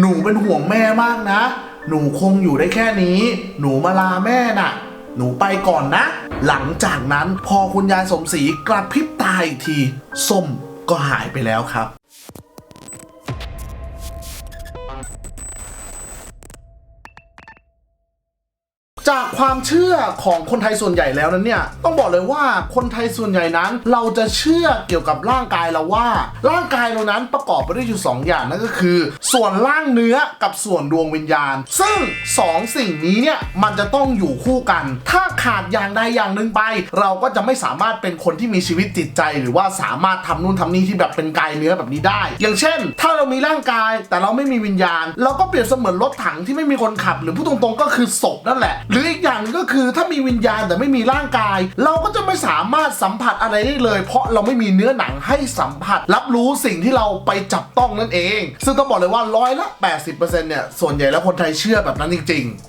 หนูเป็นห่วงแม่มากนะ หนูคงอยู่ได้แค่นี้ หนูมาลาแม่น่ะ หนูไปก่อนนะ หลังจากนั้นพอคุณยายสมศรีกระพริบตาอีกที ส้มก็หายไปแล้วครับ จากความเชื่อของคนไทยส่วนใหญ่แล้วนั้นเนี่ยต้องบอกเลยว่าคนไทยส่วนใหญ่นั้น เราจะเชื่อเกี่ยวกับร่างกายเราว่า ร่างกายเรานั้นประกอบไปด้วยอยู่สองอย่างนั่นก็คือ ส่วนร่างเนื้อกับส่วนดวงวิญญาณ ซึ่งสองสิ่งนี้เนี่ยมันจะต้องอยู่คู่กัน ถ้าขาดอย่างใดอย่างหนึ่งไป เราก็จะไม่สามารถเป็นคนที่มีชีวิตจิตใจ หรือว่าสามารถทำนู่นทำนี่ที่แบบเป็นกายเนื้อแบบนี้ได้ อย่างเช่น ถ้าเรามีร่างกายแต่เราไม่มีวิญญาณ เราก็เปรียบเสมือนรถถังที่ไม่มีคนขับ หรือพูดตรงๆก็คือศพนั่นแหละหร อย่างก็คือถ้ามีวิญญาณแต่ไม่มีร่างกาย เราก็จะไม่สามารถสัมผัสอะไรได้เลย เพราะเราไม่มีเนื้อหนังให้สัมผัส รับรู้สิ่งที่เราไปจับต้องนั่นเอง ซึ่งต้องบอกเลยว่าร้อยละ 80%เนี่ยส่วนใหญ่แล้วคนไทยเชื่อแบบนั้นจริง ๆ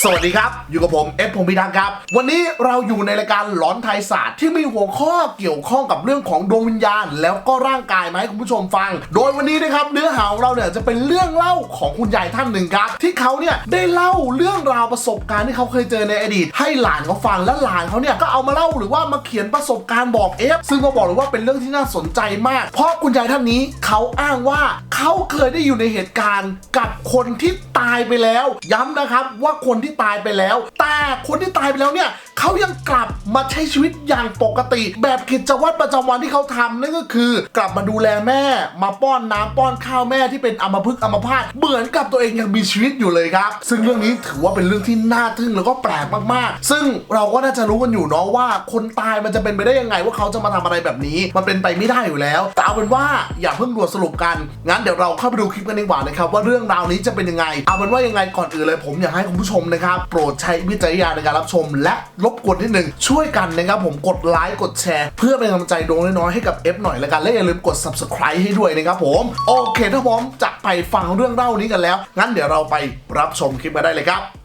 สวัสดีครับ อยู่กับผมเอฟพงพิทักษ์ครับ วันนี้เราอยู่ในรายการหลอนไทยศาสตร์ที่มีหัวข้อเกี่ยวข้องกับเรื่องของดวงวิญญาณ แล้วก็ร่างกายมาให้คุณผู้ชมฟัง โดยวันนี้นะครับเนื้อหาของเราเนี่ยจะเป็นเรื่องเล่าของคุณยายท่านหนึ่งครับ ที่เขาเนี่ยได้เล่าเรื่องราวประสบการณ์ที่เขาเคยเจอในอดีต ให้หลานเขาฟังและหลานเขาเนี่ยก็เอามาเล่าหรือว่ามาเขียนประสบการณ์บอกเอฟซึ่งก็บอกเลยว่าเป็นเรื่องที่น่าสนใจมาก เพราะคุณยายท่านนี้เขาอ้างว่าเขาเคยได้อยู่ในเหตุการณ์กับคนที่ตายไปแล้ว ย้ำนะครับว่าคนที่ตายไปแล้ว แต่คนที่ตายไปแล้วเนี่ยเขายังกลับมาใช้ชีวิตอย่างปกติ แบบกิจวัตรประจำวันที่เขาทำนั่นก็คือ กลับมาดูแลแม่ มาป้อนน้ำป้อนข้าวแม่ที่เป็นอัมพฤกษ์อัมพาตเหมือนกับตัวเองยังมีชีวิตอยู่เลยครับ ซึ่งเรื่องนี้ถือว่าเป็นเรื่องที่น่าทึ่งแล้วก็แปลกมากๆ ซึ่งเราก็น่าจะรู้กันอยู่เนาะว่า คนตายมันจะเป็นไปได้ยังไง ว่าเขาจะมาทำอะไรแบบนี้ มันเป็นไปไม่ได้อยู่แล้ว แต่เอาเป็นว่าอย่าเพิ่งด่วนสรุปกันงั้นเดี๋ยวเราเข้าไปดูคลิปกันดีกว่านะครับว่าเรื่องราวนี้จะเป็นยังไงเอาเป็นว่ายังไงก่อนอื่นเลยผมอยากให้คุณผู้ชมนะครับ โปรดใช้วิจารณญาณในการรับชม และรบกวนนิดหนึ่งช่วยกันนะครับผมกดไลค์กดแชร์ เพื่อเป็นกำลังใจดวงน้อยๆให้กับเอฟหน่อยละกันและอย่าลืมกด subscribe ให้ด้วยนะครับผมโอเคถ้าพร้อมจะไปฟังเรื่องเล่านี้กันแล้ว งั้นเดี๋ยวเราไปรับชมคลิปมาได้เลยครับ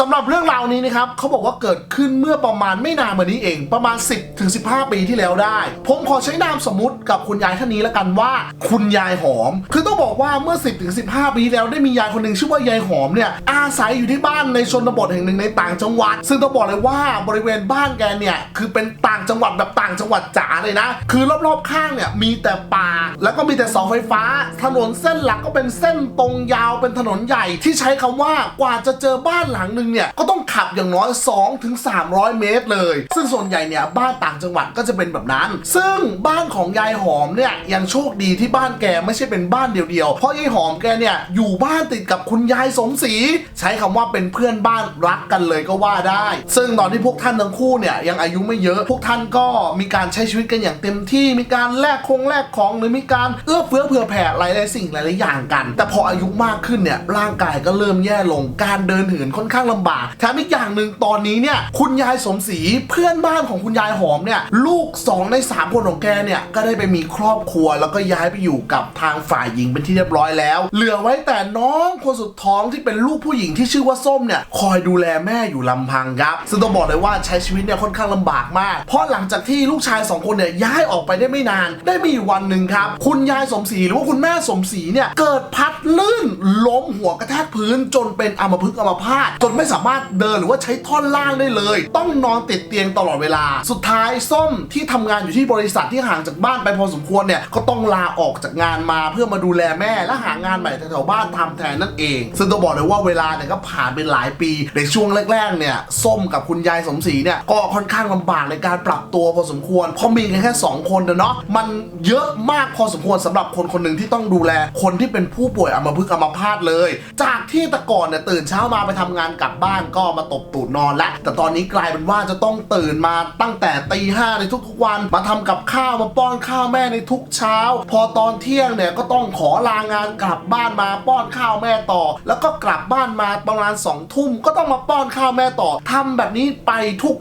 สำหรับเรื่องราวนี้นะครับเขาบอกว่าเกิดขึ้นเมื่อประมาณไม่นานมานี้เอง ประมาณ 10ถึง15 ปีที่แล้วได้ ผมขอใช้นามสมมติกับคุณยายท่านนี้แล้วกันว่า คุณยายหอม คือต้องบอกว่าเมื่อ 10ถึง15 ปีที่แล้วได้มียายคนหนึ่งชื่อว่ายายหอมเนี่ยอาศัยอยู่ที่บ้านในชนบทแห่งหนึ่งในต่างจังหวัด ซึ่งต้องบอกเลยว่าบริเวณบ้านแกเนี่ยคือเป็นต่างจังหวัดแบบต่างจังหวัดจ๋าเลยนะ คือรอบๆข้างเนี่ยมีแต่ป่า แล้วก็มีแต่เสาไฟฟ้า ถนนเส้นหลักก็เป็นเส้นตรงยาวเป็นถนนใหญ่ที่ใช้คำว่ากว่าจะเจอบ้านหลังหนึ่งเนี่ยก็ต้องขับอย่างน้อย2ถึง300 เมตรเลย ซึ่งส่วนใหญ่เนี่ยบ้านต่างจังหวัดก็จะเป็นแบบนั้น ซึ่งบ้านของยายหอมเนี่ยยังโชคดีที่บ้านแกไม่ใช่เป็นบ้านเดียวๆ เพราะยายหอมแกเนี่ยอยู่บ้านติดกับคุณยายสมศรีใช้คำว่าเป็นเพื่อนบ้านรักกันเลยก็ว่าได้ ซึ่งตอนที่พวกท่านทั้งคู่เนี่ยยังอายุไม่เยอะ พวกท่านก็มีการใช้ชีวิตกันอย่างเต็มที่ มีการแลกคงแลกของหรือมีการเอื้อเฟื้อเผื่อแผ่หลายๆสิ่งหลายๆอย่างกัน แต่พออายุมากขึ้นเนี่ยร่างกายก็เริ่มแย่ลง การเดินเหินค่อนข้างลำบากแถมอีกอย่างหนึ่งตอนนี้เนี่ยคุณยายสมศรีเพื่อนบ้านของคุณยายหอมเนี่ยลูก 2 ใน 3 คนของแกเนี่ยก็ได้ไปมีครอบครัว แล้วก็ย้ายไปอยู่กับทางฝ่ายหญิงเป็นที่เรียบร้อยแล้ว เหลือไว้แต่น้องคนสุดท้องที่เป็นลูกผู้หญิงที่ชื่อว่าส้มเนี่ยคอยดูแลแม่อยู่ลำพังครับซึ่งต้องบอกเลยว่าใช้ชีวิตเนี่ยค่อนข้างลำบากมาก เพราะหลังจากที่ลูกชายสองคนเนี่ยย้ายออกไปได้ไม่นาน ได้มีวันหนึ่งครับคุณยายสมศรีหรือว่าคุณแม่สมศรีเนี่ยเกิดพัดลื่นล้มหัวกระแทกพื้นจนเป็นอัมพฤกษ์อัมพาตจนไม่สามารถเดินหรือว่าใช้ท่อนล่างได้เลย ต้องนอนติดเตียงตลอดเวลา สุดท้ายส้มที่ทำงานอยู่ที่บริษัทที่ห่างจากบ้านไปพอสมควรเนี่ยก็ต้องลาออกจากงานมาเพื่อมาดูแลแม่และหางานใหม่แถวๆบ้านทำแทนนั่นเอง ซึ่งต้องบอกเลยว่าเวลาเนี่ยก็ผ่านไปหลายปี ในช่วงแรกๆเนี่ยส้มกับคุณยายสมศรีเนี่ยก็ค่อนข้างลำบากในการปรับตัวพอสมควรเพราะมีกันแค่สองคนนะเนาะมันเยอะมากพอสมควรสำหรับคนคนหนึ่งที่ต้องดูแลคนที่เป็นผู้ป่วยอัมพฤกษ์อัมพาตเลย จากที่แต่ก่อนเนี่ยตื่นเช้ามาไปทำงานกับบ้านก็มาตบตูดนอนแล้วแต่ตอนนี้กลายเป็นว่าจะต้องตื่นมาตั้งแต่ตีห้าในทุกๆวัน มาทำกับข้าวมาป้อนข้าวแม่ในทุกเช้า พอตอนเที่ยงเนี่ยก็ต้องขอลางานกลับบ้านมาป้อนข้าวแม่ต่อ แล้วก็กลับบ้านมาประมาณ2องทุ่มก็ต้องมาป้อนข้าวแม่ต่อทำแบบนี้ไป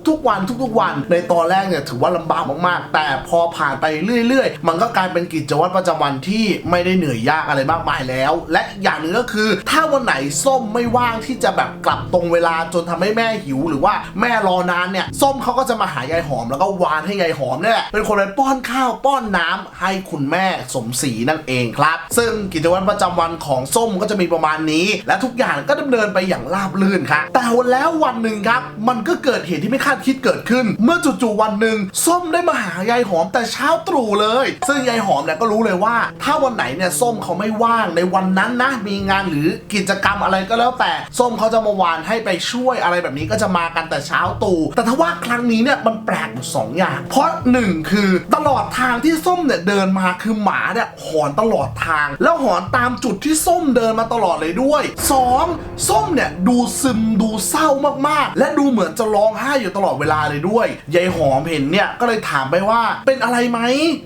ทุกๆวันทุกๆวัน ในตอนแรกเนี่ยถือว่าลำบากมากๆ แต่พอผ่านไปเรื่อย ๆ มันก็กลายเป็นกิจวัตรประจำวันที่ไม่ได้เหนื่อยยากอะไรมากมายแล้ว และอย่างหนึ่งก็คือ ถ้าวันไหนส้มไม่ว่างที่จะแบบกลับตรงเวลาจนทำให้แม่หิวหรือว่าแม่รอนานเนี่ยส้มเขาก็จะมาหายายหอมแล้วก็วานให้ยายหอมเนี่ยแหละเป็นคนไปป้อนข้าวป้อนน้ำให้คุณแม่สมศรีนั่นเองครับ ซึ่งกิจวัตรประจำวันของส้มก็จะมีประมาณนี้ และทุกอย่างก็ดำเนินไปอย่างราบรื่นครับแต่แล้ววันหนึ่งครับ มันก็เกิดเหตุที่ไม่คาดคิดเกิดขึ้น เมื่อจู่ๆวันหนึ่งส้มได้มาหายายหอมแต่เช้าตรู่เลย ซึ่งยายหอมเนี่ยก็รู้เลยว่า ถ้าวันไหนเนี่ยส้มเขาไม่ว่างในวันนั้นนะมีงานหรือกิจกรรมอะไรก็แล้วแต่ส้มเขาจะมาวานให้ไปช่วยอะไรแบบนี้ก็จะมากันแต่เช้าตู่แต่ถ้าว่าครั้งนี้เนี่ยมันแปลกอยู่สองอย่าง เพราะหนึ่งคือตลอดทางที่ส้มเนี่ยเดินมาคือหมาเนี่ยหอนตลอดทาง แล้วหอนตามจุดที่ส้มเดินมาตลอดเลยด้วยสองส้มเนี่ยดูซึมดูเศร้ามากๆ และดูเหมือนจะร้องไห้อยู่ตลอดเวลาเลยด้วยยายหอมเห็นเนี่ยก็เลยถามไปว่าเป็นอะไรไหม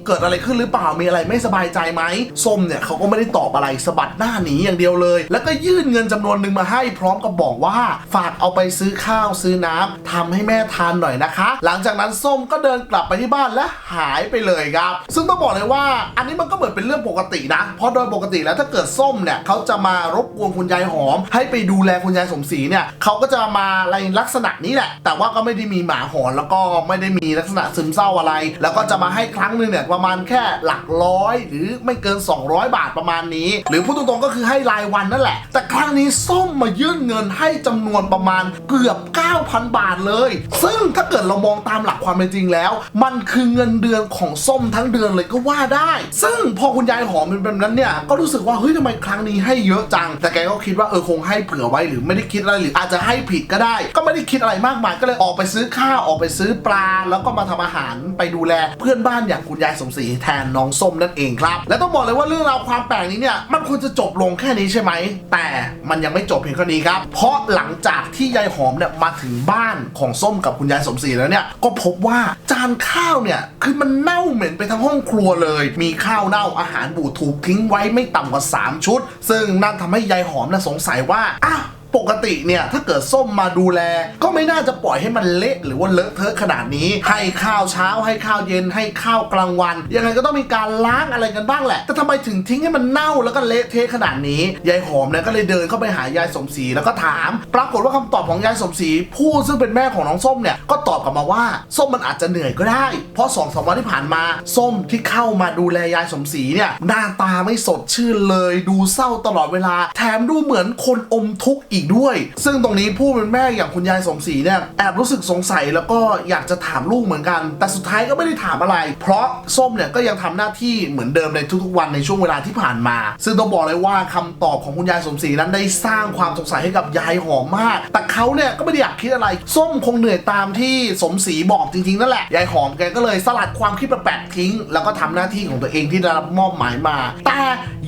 เกิดอะไรขึ้นหรือเปล่ามีอะไรไม่สบายใจไหมส้มเนี่ยเขาก็ไม่ได้ตอบอะไรสะบัดหน้าหนีอย่างเดียวเลย แล้วก็ยื่นเงินจำนวนหนึ่งมาให้พร้อมกับบอกว่าฝากเอาไปซื้อข้าวซื้อน้ำทำให้แม่ทานหน่อยนะคะ หลังจากนั้นส้มก็เดินกลับไปที่บ้านและหายไปเลยครับ ซึ่งต้องบอกเลยว่า อันนี้มันก็เหมือนเป็นเรื่องปกตินะ เพราะโดยปกติแล้วถ้าเกิดส้มเนี่ยเขาจะมารบกวนคุณยายหอม ให้ไปดูแลคุณยายสมศรีเนี่ยเขาก็จะมาอะไรลักษณะนี้แหละ แต่ว่าก็ไม่ได้มีหมาหอนแล้วก็ไม่ได้มีลักษณะซึมเศร้าอะไร แล้วก็จะมาให้ครั้งหนึ่งเนี่ยประมาณแค่หลักร้อย หรือไม่เกิน 200 บาทประมาณนี้ หรือพูดตรงๆก็คือให้รายวันนั่นแหละ แต่ครั้งนี้ส้มมายื่นเงินให้จํำนวนประมาณเกือบ 9,000 บาทเลย ซึ่งถ้าเกิดเรามองตามหลักความเป็นจริงแล้ว มันคือเงินเดือนของส้มทั้งเดือนเลยก็ว่าได้ ซึ่งพอคุณยายหอมเป็นแบบนั้นเนี่ยก็รู้สึกว่าเฮ้ยทำไมครั้งนี้ให้เยอะจัง แต่แกก็คิดว่าเออคงให้เผื่อไว้หรือไม่ได้คิดอะไรหรืออาจจะให้ผิดก็ได้ ก็ไม่ได้คิดอะไรมากมายก็เลยออกไปซื้อข้าวออกไปซื้อปลา แล้วก็มาทำอาหารไปดูแล เพื่อนบ้านอย่างคุณยายสมศรีแทนน้องส้มนั่นเองครับ และต้องบอกเลยว่าเรื่องราวความแปลกนี้เนี่ยมันควรจะจบลงแค่นี้ใช่ไหมแต่มันยังไม่จบเพียงแค่นี้ครับเพราะหลังงจากที่ยายหอมเนี่ยมาถึงบ้านของส้มกับคุณยายสมศรีแล้วเนี่ยก็พบว่าจานข้าวเนี่ยคือมันเน่าเหม็นไปทั้งห้องครัวเลย มีข้าวเน่าอาหารบูดถูกทิ้งไว้ไม่ต่ำกว่า 3 ชุด ซึ่งนั่นทำให้ยายหอมน่ะสงสัยว่าอ้าว ปกติเนี่ยถ้าเกิดส้มมาดูแล ก็ไม่น่าจะปล่อยให้มันเละหรือว่าเลอะเทอะขนาดนี้ ให้ข้าวเช้าให้ข้าวเย็นให้ข้าวกลางวัน ยังไงก็ต้องมีการล้างอะไรกันบ้างแหละ แต่ทำไมถึงทิ้งให้มันเน่าแล้วก็เละเทะขนาดนี้ยายหอมเนี่ยก็เลยเดินเข้าไปหายายสมศรีแล้วก็ถาม ปรากฏว่าคำตอบของยายสมศรีผู้ซึ่งเป็นแม่ของน้องส้มเนี่ยก็ตอบกลับมาว่า ส้มมันอาจจะเหนื่อยก็ได้ เพราะสองสามวันที่ผ่านมา ส้มที่เข้ามาดูแลยายสมศรีเนี่ยหน้าตาไม่สดชื่นเลย ดูเศร้าตลอดเวลา แถมดูเหมือนคนอมทุกข์อีกด้วย ซึ่งตรงนี้ผู้เป็นแม่อย่างคุณยายสมศรีเนี่ยแอบรู้สึกสงสัยแล้วก็อยากจะถามลูกเหมือนกัน แต่สุดท้ายก็ไม่ได้ถามอะไร เพราะส้มเนี่ยก็ยังทำหน้าที่เหมือนเดิมในทุกๆวันในช่วงเวลาที่ผ่านมา ซึ่งต้องบอกเลยว่าคำตอบของคุณยายสมศรีนั้นได้สร้างความสงสัยให้กับยายหอมมาก แต่เขาเนี่ยก็ไม่ได้อยากคิดอะไร ส้มคงเหนื่อยตามที่สมศรีบอกจริงๆนั่นแหละ ยายหอมแกก็เลยสลัดความคิดแปลกๆทิ้ง แล้วก็ทำหน้าที่ของตัวเองที่ได้รับมอบหมายมา แต่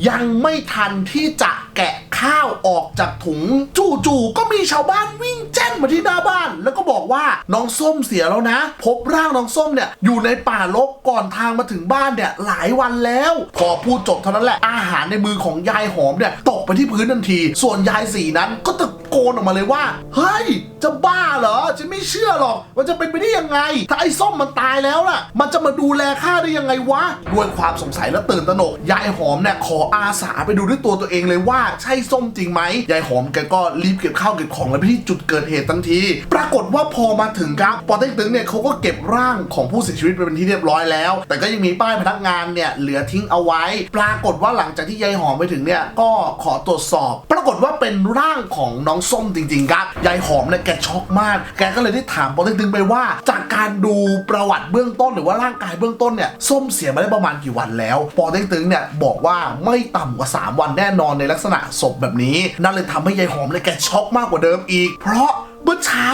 ยังไม่ทันที่จะแกะข้าวออกจากถุงจจู่ๆก็มีชาวบ้านวิ่งแจ้นมาที่หน้าบ้าน แล้วก็บอกว่าน้องส้มเสียแล้วนะ พบร่างน้องส้มเนี่ยอยู่ในป่ารกก่อนทางมาถึงบ้านเนี่ยหลายวันแล้ว พอพูดจบเท่านั้นแหละอาหารในมือของยายหอมเนี่ยตกไปที่พื้นทันที ส่วนยายสีนั้นก็ตะ โกนออกมาเลยว่าเฮ้ยจะบ้าเหรอฉันไม่เชื่อหรอกว่าจะเป็นไปได้ยังไง ถ้าไอ้ส้มมันตายแล้วล่ะ มันจะมาดูแลข้าได้ยังไงวะด้วยความสงสัยและตื่นตระหนกยายหอมเนี่ยขออาสาไปดูด้วยตัวตัวเองเลยว่าใช่ส้มจริงไหมยายหอมแกก็รีบเก็บข้าวเก็บของแล้วไปที่จุดเกิดเหตุทันที ปรากฏว่าพอมาถึงครับปอเต็กตึงเนี่ยเขาก็เก็บร่างของผู้เสียชีวิตไปเป็นที่เรียบร้อยแล้ว แต่ก็ยังมีป้ายพนักงานเนี่ยเหลือทิ้งเอาไว้ ปรากฏว่าหลังจากที่ยายหอมไปถึงเนี่ยก็ขอตรวจสอบ ปรากฏว่าเป็นร่างของน้องส้มจริงๆครับ ยายหอมเนี่ยแกช็อกมาก แกก็เลยได้ถามปอเต็กตึงไปว่า จากการดูประวัติเบื้องต้นหรือว่าร่างกายเบื้องต้นเนี่ยส้มเสียมาได้ประมาณกี่วันแล้ว ปอเต็กตึงเนี่ยบอกว่าไม่ต่ำกว่า 3 วันแน่นอนในลักษณะศพแบบนี้ นั่นเลยทำให้ยายหอมเลยแกช็อกมากกว่าเดิมอีก เพราะเมื่อเช้า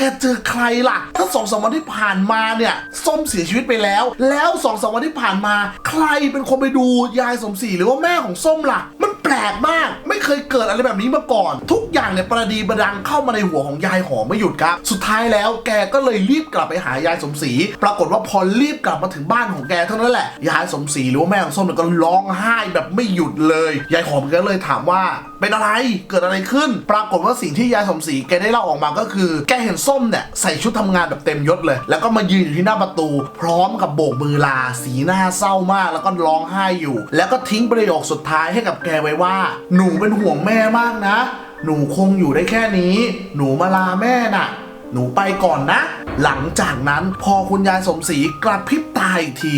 แกเจอใครล่ะ ถ้าสองสามวันที่ผ่านมาเนี่ยส้มเสียชีวิตไปแล้ว แล้วสองสามวันที่ผ่านมา ใครเป็นคนไปดูยายสมศรีหรือว่าแม่ของส้มล่ะ มันแปลกมาก ไม่เคยเกิดอะไรแบบนี้มาก่อน ทุกอย่างเนี่ยประดีประดังเข้ามาในหัวของยายหอมไม่หยุดครับ สุดท้ายแล้วแกก็เลยรีบกลับไปหายายสมศรีปรากฏว่าพอรีบกลับมาถึงบ้านของแกเท่านั้นแหละยายสมศรีหรือว่าแม่ของส้มเนี่ยก็ร้องไห้แบบไม่หยุดเลยยายหอมก็เลยถามว่าเป็นอะไรเกิดอะไรขึ้น ปรากฏว่าสิ่งที่ยายสมศรีแกได้เล่าออกมาก็คือ แกเห็นส้มเนี่ยใส่ชุดทำงานแบบเต็มยศเลย แล้วก็มายืนอยู่ที่หน้าประตู พร้อมกับโบกมือลา สีหน้าเศร้ามาก แล้วก็ร้องไห้อยู่ แล้วก็ทิ้งประโยคสุดท้ายให้กับแกไว้ว่า หนูเป็นห่วงแม่มากนะ หนูคงอยู่ได้แค่นี้ หนูมาลาแม่น่ะ หนูไปก่อนนะ หลังจากนั้นพอคุณยายสมศรีกระพริบตาอีกที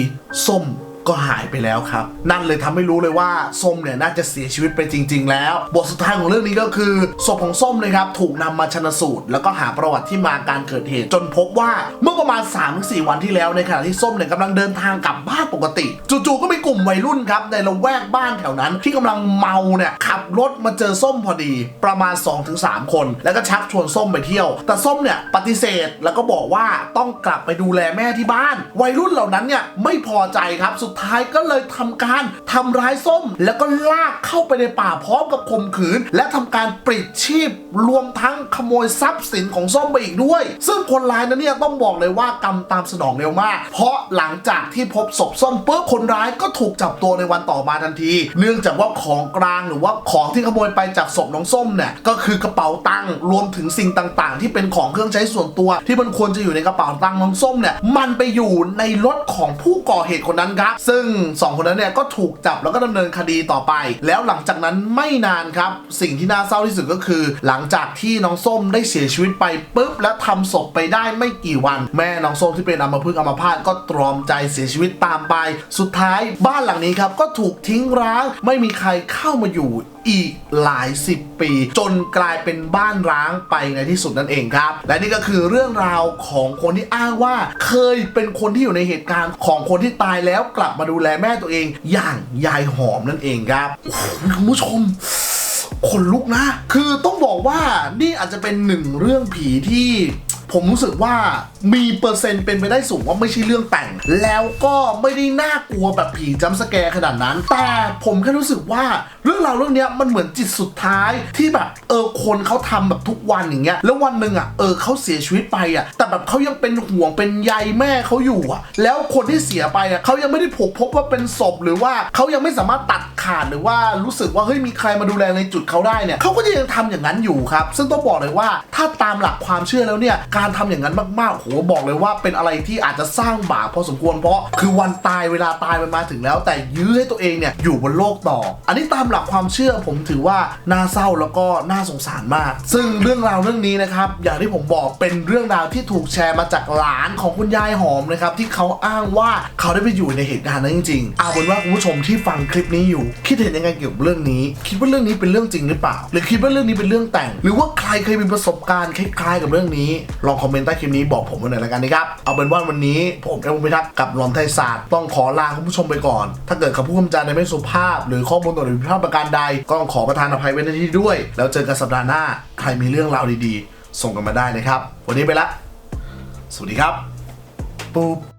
ส้ม ก็หายไปแล้วครับ นั่นเลยทำให้รู้เลยว่าส้มเนี่ยน่าจะเสียชีวิตไปจริง ๆ แล้ว บทสุดท้ายของเรื่องนี้ก็คือศพของส้มเลยครับถูกนำมาชนสูตร แล้วก็หาประวัติที่มาการเกิดเหตุ จนพบว่าเมื่อประมาณ 3-4 วันที่แล้วในขณะที่ส้มเนี่ยกำลังเดินทางกลับบ้านปกติ จู่ๆก็มีกลุ่มวัยรุ่นครับในละแวกบ้านแถวนั้น ที่กำลังเมาเนี่ยขับรถมาเจอส้มพอดี ประมาณ 2-3 คน แล้วก็ชักชวนส้มไปเที่ยว แต่ส้มเนี่ยปฏิเสธแล้วก็บอกว่าต้องกลับไปดูแลแม่ที่บ้าน วัยรุ่นเหล่านั้นเนี่ยไม่พอใจครับสุดท้ายก็เลยทำการทำร้ายส้ม แล้วก็ลากเข้าไปในป่าพร้อมกับข่มขืน และทำการปลิดชีพรวมทั้งขโมยทรัพย์สินของส้มไปอีกด้วย ซึ่งคนร้ายนั้นเนี่ยต้องบอกเลยว่ากรรมตามสนองเร็วมาก เพราะหลังจากที่พบศพส้มปุ๊บคนร้ายก็ถูกจับตัวในวันต่อมาทันที เนื่องจากว่าของกลางหรือว่าของที่ขโมยไปจากศพน้องส้มเนี่ยก็คือกระเป๋าตังค์รวมถึงสิ่งต่างๆ ที่เป็นของเครื่องใช้ส่วนตัว ที่มันควรจะอยู่ในกระเป๋าตังค์น้องส้มเนี่ยมันไปอยู่ในรถของผู้ก่อเหตุคนนั้นครับซึ่งสองคนนั้นเนี่ยก็ถูกจับแล้วก็ดำเนินคดีต่อไป แล้วหลังจากนั้นไม่นานครับ สิ่งที่น่าเศร้าที่สุดก็คือ หลังจากที่น้องส้มได้เสียชีวิตไปปุ๊บ และทำศพไปได้ไม่กี่วัน แม่น้องส้มที่เป็นอัมพฤกษ์อัมพาตก็ตรอมใจเสียชีวิตตามไป สุดท้ายบ้านหลังนี้ครับก็ถูกทิ้งร้างไม่มีใครเข้ามาอยู่ อีกหลายสิบปี จนกลายเป็นบ้านร้างไปในที่สุดนั่นเองครับ และนี่ก็คือเรื่องราวของคนที่อ้างว่า เคยเป็นคนที่อยู่ในเหตุการณ์ของคนที่ตายแล้วกลับมาดูแลแม่ตัวเอง อย่างยายหอมนั่นเองครับคุณผู้ชมขนลุกนะ คือต้องบอกว่านี่อาจจะเป็นหนึ่งเรื่องผีที่ ผมรู้สึกว่ามีเปอร์เซ็นต์เป็นไปได้สูงว่าไม่ใช่เรื่องแต่ง แล้วก็ไม่ได้น่ากลัวแบบผีจัมสแกร์ขนาดนั้น แต่ผมแค่รู้สึกว่าเรื่องราวเรื่องนี้มันเหมือนจิตสุดท้ายที่แบบเออคนเขาทำแบบทุกวันอย่างเงี้ยแล้ววันหนึ่งอะเออเขาเสียชีวิตไปอะแต่แบบเขายังเป็นห่วงเป็นใยแม่เขาอยู่อะ แล้วคนที่เสียไปอะเขายังไม่ได้พบพบว่าเป็นศพหรือว่าเขายังไม่สามารถตัดขาดหรือว่ารู้สึกว่าเฮ้ยมีใครมาดูแลในจุดเขาได้เนี่ยเขาก็ยังทำอย่างนั้นอยู่ครับ ซึ่งต้องบอกเลยว่าถ้าตามหลักความเชื่อแล้วเนี่ยการการทำอย่างนั้นมากๆโหบอกเลยว่าเป็นอะไรที่อาจจะสร้างบาปพอสมควรเพราะคือวันตายเวลาตายมันมาถึงแล้ว แต่ยื้อให้ตัวเองเนี่ยอยู่บนโลกต่อ อันนี้ตามหลักความเชื่อผมถือว่าน่าเศร้าแล้วก็น่าสงสารมาก ซึ่งเรื่องราวเรื่องนี้นะครับอย่างที่ผมบอกเป็นเรื่องราวที่ถูกแชร์มาจากหลานของคุณยายหอมนะครับที่เขาอ้างว่าเขาได้ไปอยู่ในเหตุการณ์นั้นจริงๆเอาเป็นว่าคุณผู้ชมที่ฟังคลิปนี้อยู่ คิดเห็นยังไงเกี่ยวกับเรื่องนี้ คิดว่าเรื่องนี้เป็นเรื่องจริงหรือเปล่า หรือคิดว่าเรื่องนี้เป็นเรื่องแต่ง หรือว่าใครเคยมีประสบการณ์คล้ายๆกับเรื่องนี้ลองคอมเมนต์ใต้คลิปนี้บอกผมมาหน่อยละกันนะครับ เอาเป็นว่าวันนี้ผมเอ็มพิทักษ์กับหลอนไทยศาสตร์ต้องขอลาคุณผู้ชมไปก่อน ถ้าเกิดคำพูดคำจาในไม่สุภาพ หรือข้อมูลตัวหรือผิดพลาดประการใด ก็ต้องขอประทานอภัยไว้ในที่ด้วย แล้วเจอกันสัปดาห์หน้าใครมีเรื่องราวดีๆ ส่งกันมาได้นะครับ วันนี้ไปละ สวัสดีครับปุ๊บ